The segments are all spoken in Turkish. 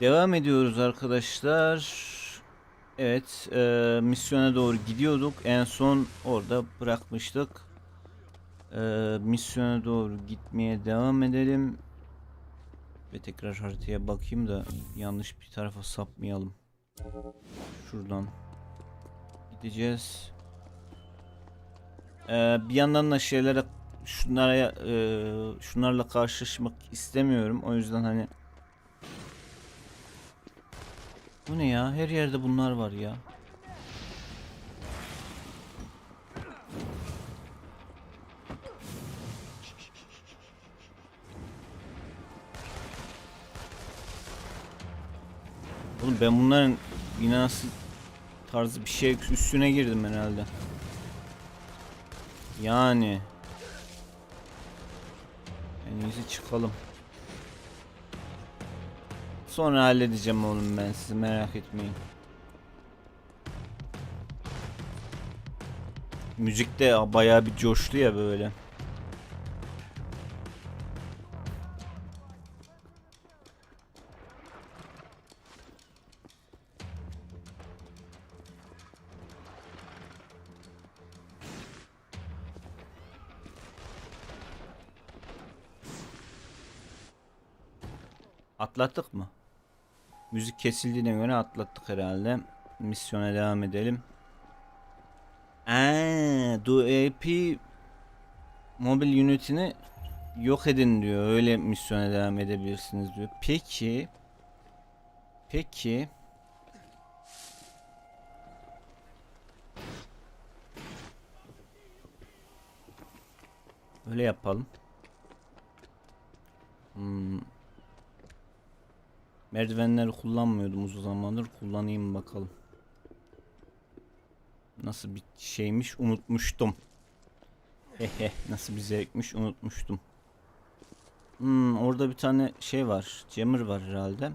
Devam ediyoruz arkadaşlar. Evet, e, misyona doğru gidiyorduk. En son orada bırakmıştık. E, misyona doğru gitmeye devam edelim. Ve tekrar haritaya bakayım da yanlış bir tarafa sapmayalım. Şuradan gideceğiz. E, bir yandan da şeylere şunlara e, şunlarla karşılaşmak istemiyorum. O yüzden hani Bu ne ya? Her yerde bunlar var ya. Oğlum ben bunların binası tarzı bir şey üstüne girdim herhalde. Yani. En iyisi çıkalım. Sonra halledeceğim oğlum ben sizi merak etmeyin. Müzik de bayağı bir coştu ya böyle. Atlattık mı? Müzik kesildiğine göre atlattık herhalde. Misyona devam edelim. Eee, DOAP mobil unitini yok edin diyor. Öyle misyona devam edebilirsiniz diyor. Peki Peki Öyle yapalım. Hmm. Merdivenleri kullanmıyordum uzun zamandır. Kullanayım bakalım. Nasıl bir şeymiş unutmuştum. Hehe nasıl bir zevkmiş unutmuştum. Hmm, orada bir tane şey var. Jammer var herhalde.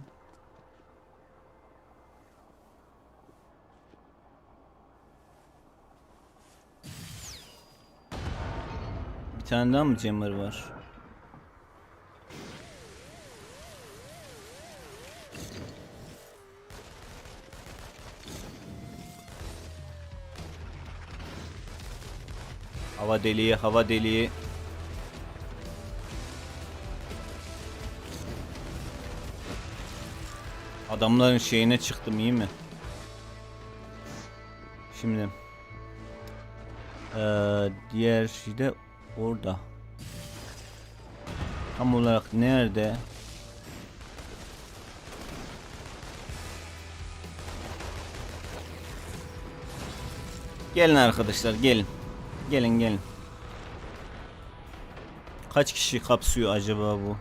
Bir tane daha mı jammer var? Hava deliği, hava deliği. Adamların şeyine çıktım iyi mi? Şimdi eee, diğer şey de orada. Tam olarak nerede? Gelin arkadaşlar gelin. Gelin gelin. Kaç kişi kapsıyor acaba bu?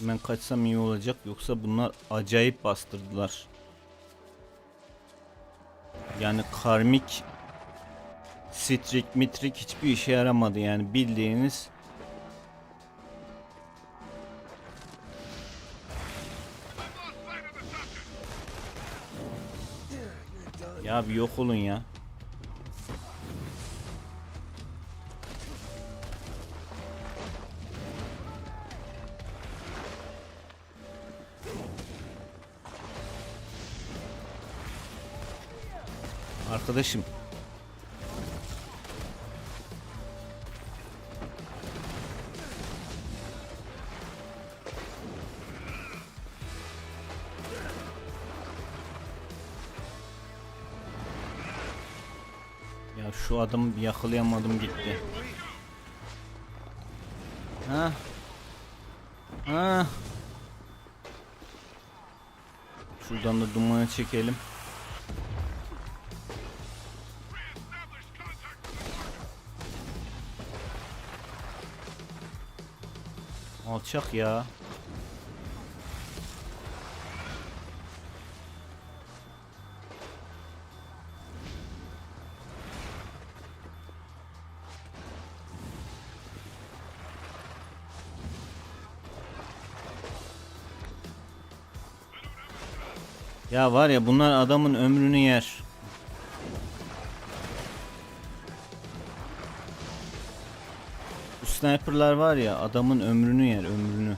Ben kaçsam iyi olacak yoksa bunlar acayip bastırdılar. Yani karmik strik mitrik hiçbir işe yaramadı yani bildiğiniz Ya bir yok olun ya. Arkadaşım. Ya şu adamı bir yakalayamadım gitti. Ha? Ha? Şuradan da dumanı çekelim. Alçak ya. Ya var ya bunlar adamın ömrünü yer. Sniperlar var ya adamın ömrünü yer ömrünü.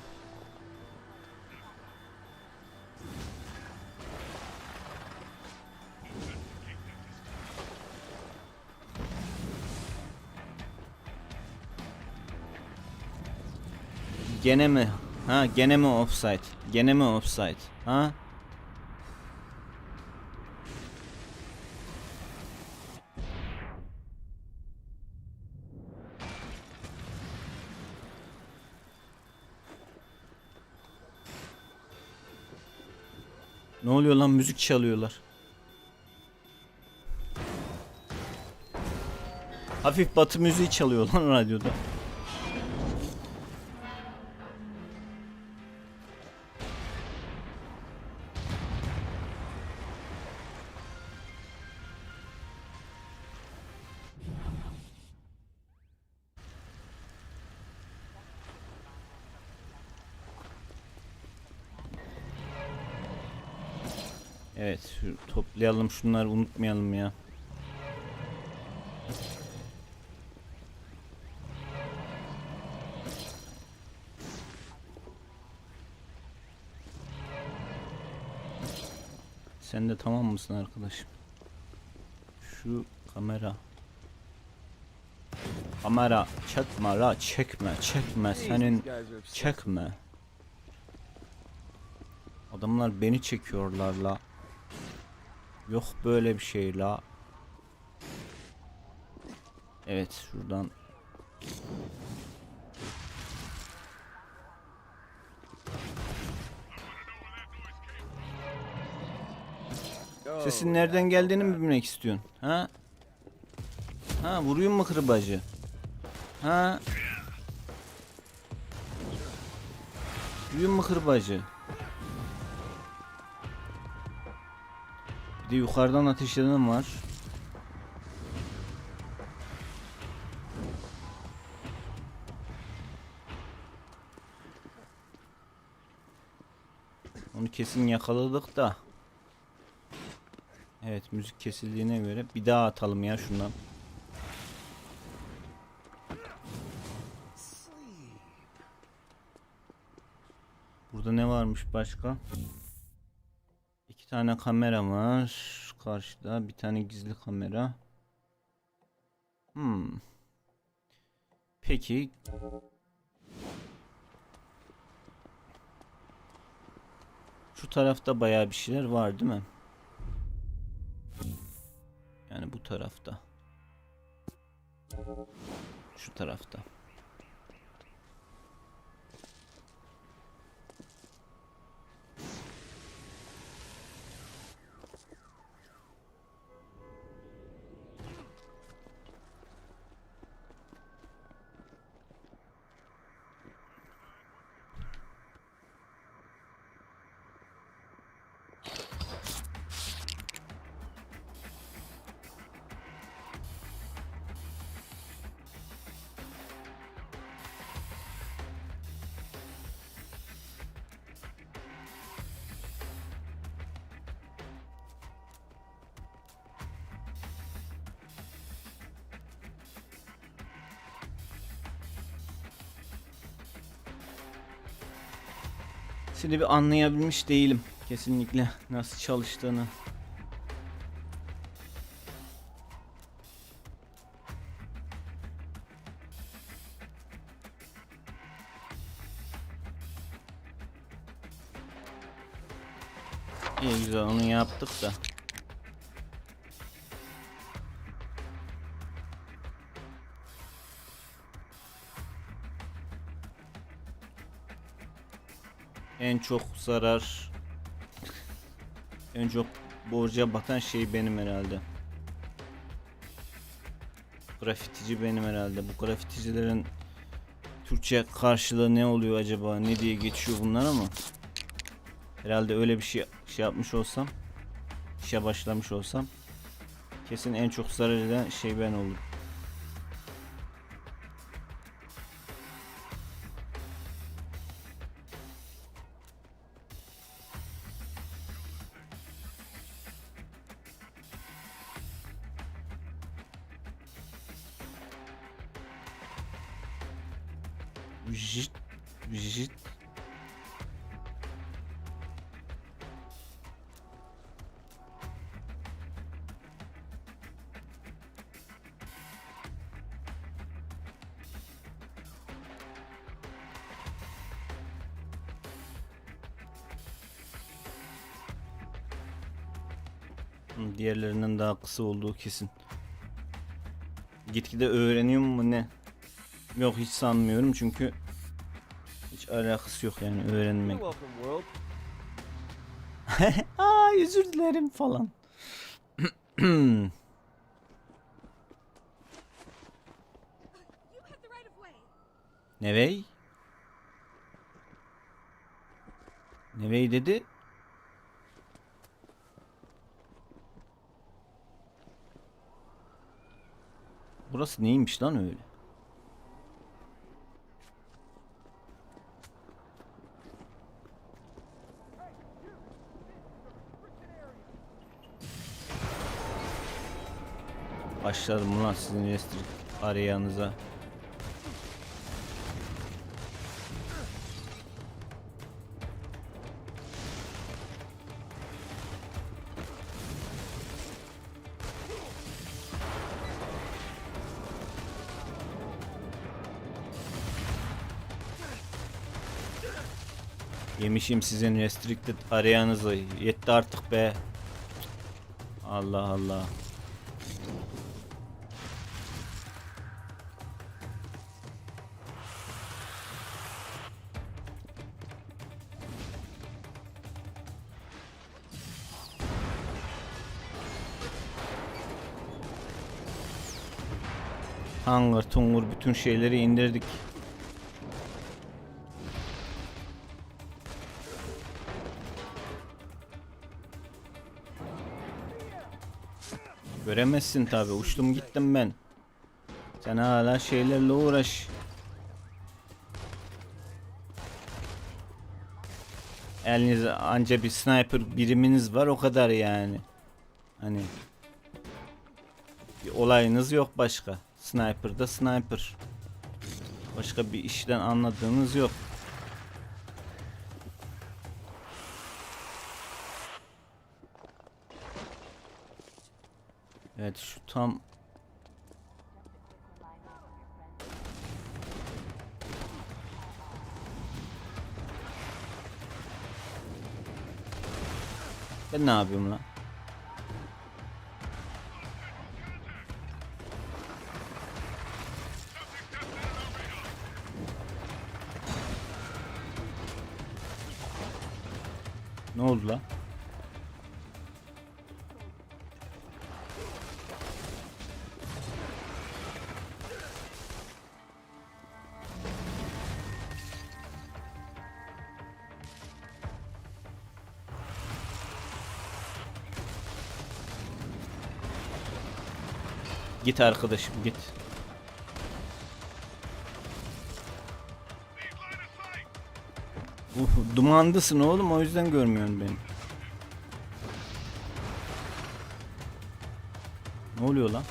Gene mi? Ha gene mi offside? Gene mi offside? Ha? Oluyor lan müzik çalıyorlar. Hafif batı müziği çalıyor lan radyoda. Evet, toplayalım şunları unutmayalım ya. Sen de tamam mısın arkadaşım? Şu kamera. Kamera çekme la çekme çekme senin çekme. Adamlar beni çekiyorlar la. Yok böyle bir şey la. Evet şuradan. Sesin nereden geldiğini mi bilmek istiyorsun? Ha? Ha vurayım mı kırbacı? Ha? Vurayım mı kırbacı? Bir de yukarıdan ateş eden var. Onu kesin yakaladık da. Evet müzik kesildiğine göre bir daha atalım ya şundan. Burada ne varmış başka? İki tane kamera var. Karşıda bir tane gizli kamera. Hmm. Peki. Şu tarafta bayağı bir şeyler var değil mi? Yani bu tarafta. Şu tarafta. Şimdi bir anlayabilmiş değilim kesinlikle nasıl çalıştığını. İyi güzel onu yaptık da. En çok zarar en çok borca batan şey benim herhalde. Grafitici benim herhalde. Bu grafiticilerin Türkçe karşılığı ne oluyor acaba? Ne diye geçiyor bunlar ama herhalde öyle bir şey şey yapmış olsam işe başlamış olsam kesin en çok zarar eden şey ben olurum. Diğerlerinden daha kısa olduğu kesin. Gitgide öğreniyor mu ne? Yok hiç sanmıyorum çünkü hiç alakası yok yani öğrenmek. Aa özür dilerim falan. Nevey? Nevey dedi. Burası neymiş lan öyle? Başladım ulan sizin elektrik arayanıza. Yemişim sizin restricted arayanızı. Yetti artık be. Allah Allah. Hangar tungur bütün şeyleri indirdik. Göremezsin tabi uçtum gittim ben. Sen hala şeylerle uğraş. Elinizde anca bir sniper biriminiz var o kadar yani. Hani bir olayınız yok başka. Sniper da sniper. Başka bir işten anladığınız yok. Evet şu tam Ben ne yapıyorum lan? Ne oldu lan? Git arkadaşım git. Uh, dumandasın oğlum o yüzden görmüyorsun beni. Ne oluyor lan?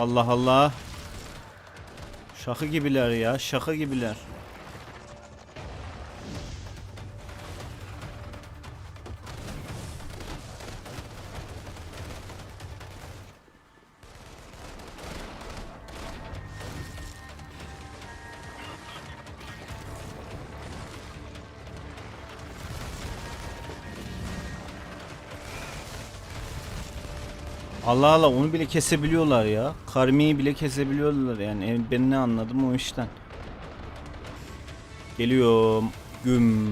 Allah Allah. Şaka gibiler ya, şaka gibiler. Allah Allah onu bile kesebiliyorlar ya. Karmiyi bile kesebiliyorlar yani. E, Ben ne anladım o işten. Geliyorum. Güm.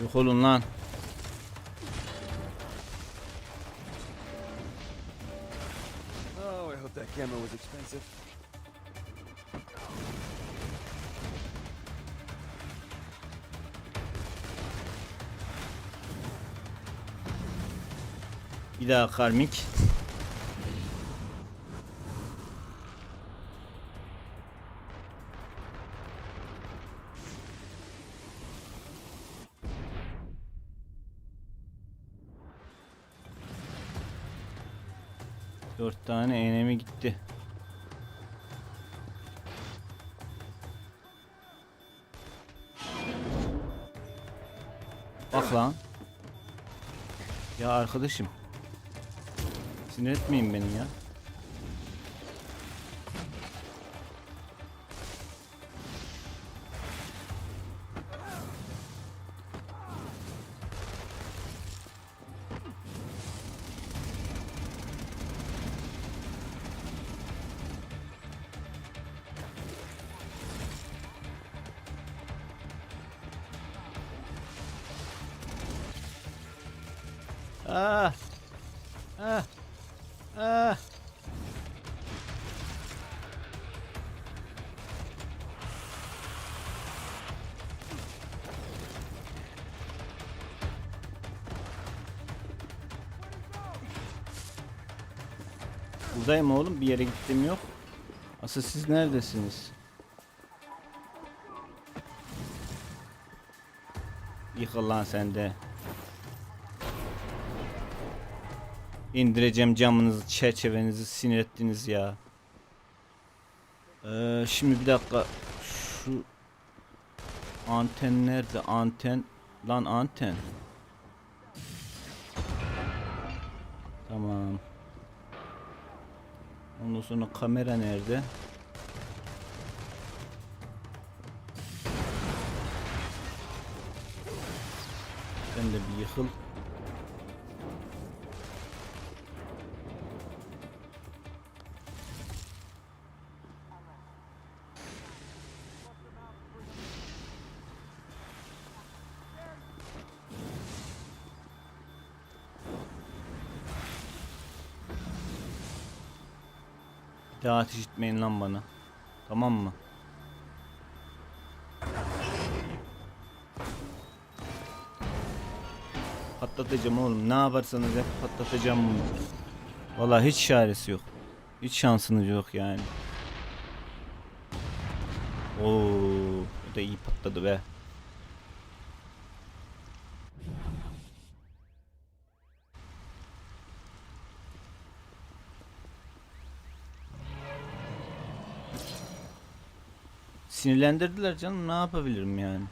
Yok olun lan. Oh, I hope that camera was expensive. Bir daha karmik. Tane enemi gitti. Bak lan. Ya arkadaşım. Sinir etmeyin beni ya. Buradayım oğlum bir yere gittim yok. Asıl siz neredesiniz? Yıkıl lan sen. İndireceğim camınızı, çerçevenizi sinir ettiniz ya. Ee, şimdi bir dakika. Şu anten nerede? Anten. Lan anten. Tamam. Ondan sonra kamera nerede? Sen de bir yıkıl. Daha ateş etmeyin lan bana. Tamam mı? Patlatacağım oğlum. Ne yaparsanız yap patlatacağım bunu. Vallahi hiç çaresi yok. Hiç şansınız yok yani. Oo, o da iyi patladı be. Sinirlendirdiler canım ne yapabilirim yani.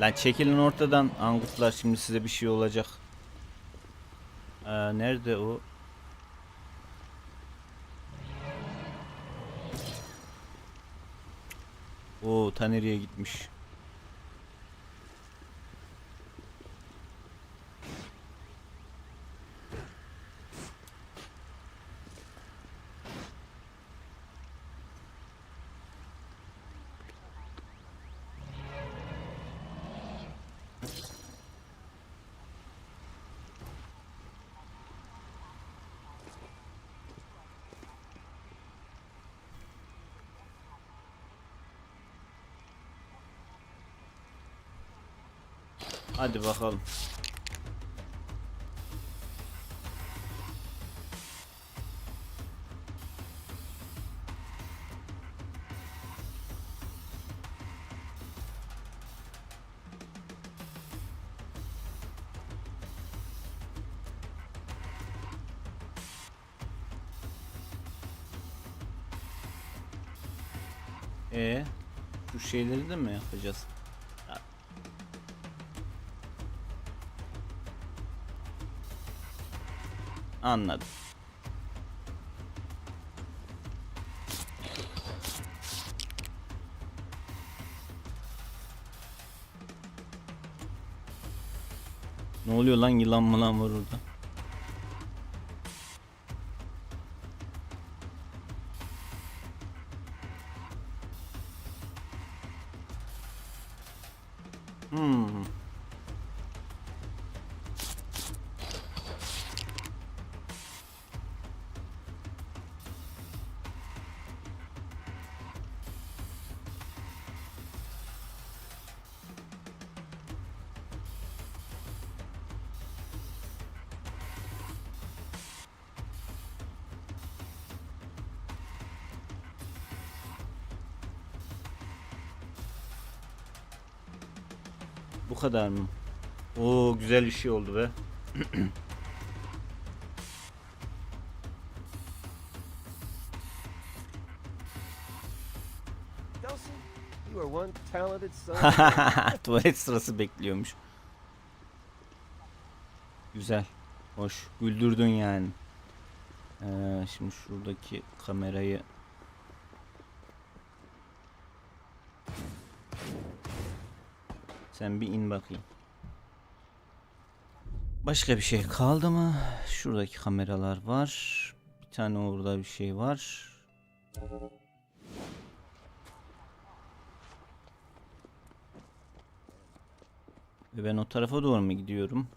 Lan çekilin ortadan angutlar şimdi size bir şey olacak. Ee, nerede o? O ta nereye gitmiş? Hadi bakalım. E şu şeyleri de mi yapacağız? Anladım. Ne oluyor lan yılan mı lan var orada? Kadar mı? Oo güzel bir şey oldu be. Tuvalet sırası bekliyormuş. Güzel. Hoş. Güldürdün yani. Ee, şimdi şuradaki kamerayı Sen bir in bakayım. Başka bir şey kaldı mı? Şuradaki kameralar var. Bir tane orada bir şey var. Ve ben o tarafa doğru mu gidiyorum?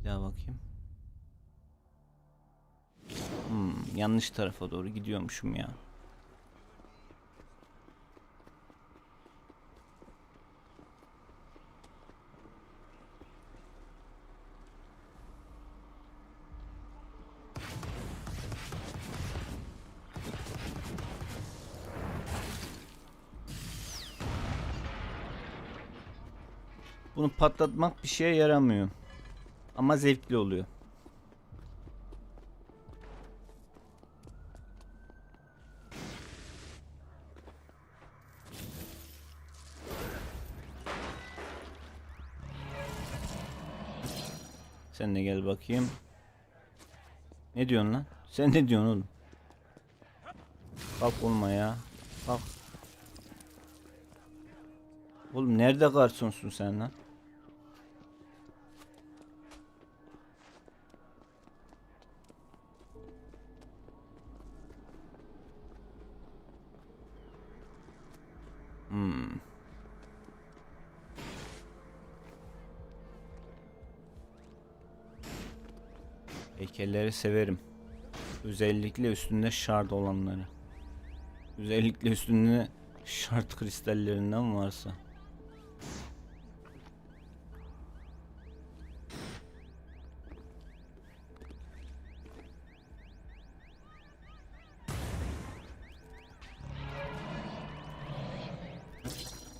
Bir daha bakayım. Hmm, yanlış tarafa doğru gidiyormuşum ya. Bunu patlatmak bir şeye yaramıyor. Ama zevkli oluyor. Sen de gel bakayım. Ne diyorsun lan? Sen ne diyorsun oğlum? Kalk olma ya. Kalk. Oğlum nerede garsonsun sen lan? Hmm. Heykelleri severim. Özellikle üstünde şard olanları. Özellikle üstünde şart kristallerinden varsa.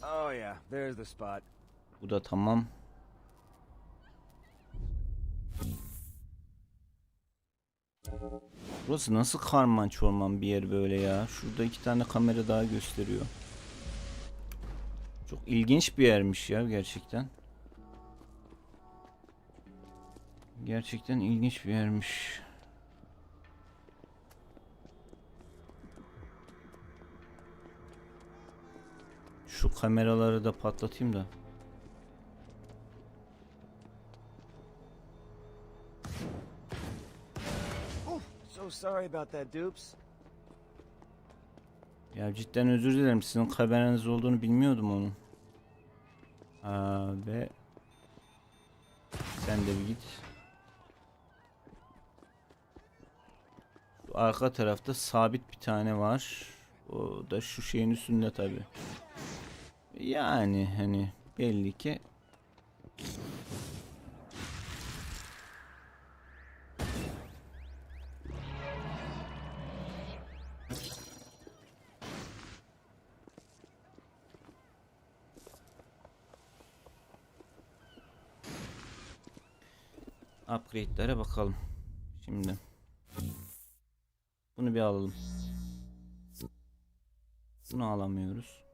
oh yeah, there's the spot. Bu da tamam. Burası nasıl karman çorman bir yer böyle ya. Şurada iki tane kamera daha gösteriyor. Çok ilginç bir yermiş ya gerçekten. Gerçekten ilginç bir yermiş. Şu kameraları da patlatayım da. So that, dupes. Ya cidden özür dilerim. Sizin kameranız olduğunu bilmiyordum onun. Aa, ve sen de bir git. Şu arka tarafta sabit bir tane var. O da şu şeyin üstünde tabi. Yani hani belli ki upgrade'lere bakalım. Şimdi. Bunu bir alalım. Bunu alamıyoruz.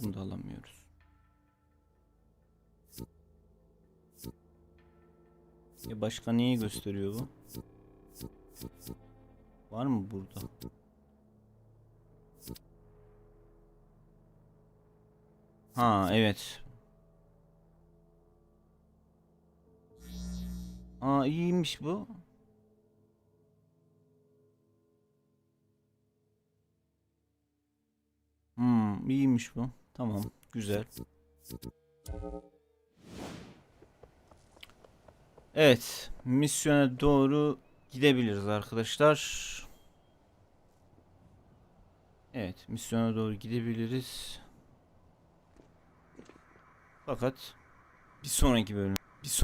Bunu da alamıyoruz. Ya başka neyi gösteriyor bu? Var mı burada? Ha evet. Aa iyiymiş bu. Hmm iyiymiş bu. Tamam güzel. Evet misyona doğru gidebiliriz arkadaşlar. Evet misyona doğru gidebiliriz. Fakat bir sonraki bölüm bir son